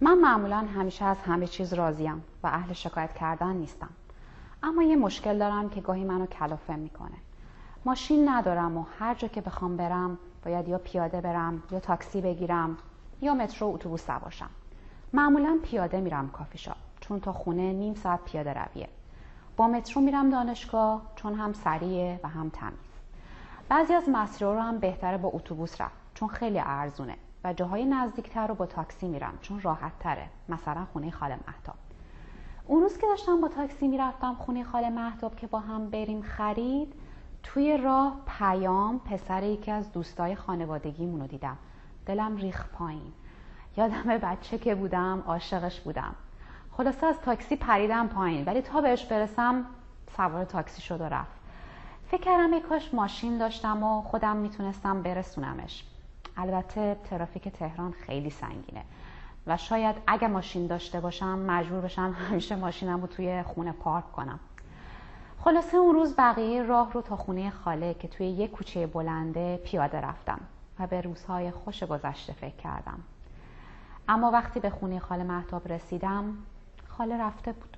من معمولا همیشه از همه چیز راضیم و اهل شکایت کردن نیستم. اما یه مشکل دارم که گاهی منو کلافه می‌کنه. ماشین ندارم و هر جا که بخوام برم باید یا پیاده برم یا تاکسی بگیرم یا مترو اتوبوس سوارشم. معمولا پیاده میرم کافی شاپ چون تا خونه نیم ساعت پیاده رویه. با مترو میرم دانشگاه چون هم سریعه و هم تمیز. بعضی از مسیرها رو هم بهتره با اتوبوس رفت چون خیلی ارزونه. و جاهای نزدیکتر رو با تاکسی میرم چون راحت تره مثلا خونه خاله مهتاب. اون روز که داشتم با تاکسی می‌رفتم خونه خاله مهتاب که با هم بریم خرید توی راه پیام پسر یکی از دوستای خانوادگیمون رو دیدم. دلم ریخ پایین. یادم بچه که بودم عاشقش بودم. خلاصه از تاکسی پریدم پایین. ولی تا بهش برسم سوار تاکسی شد و رفت. فکر کردم کاش ماشین داشتم و خودم می‌تونستم برسونمش. البته ترافیک تهران خیلی سنگینه و شاید اگه ماشین داشته باشم مجبور بشم همیشه ماشینم رو توی خونه پارک کنم. خلاصه اون روز بقیه راه رو تا خونه خاله که توی یک کوچه بلنده پیاده رفتم و به روزهای خوش گذشته فکر کردم. اما وقتی به خونه خاله محتاب رسیدم خاله رفته بود.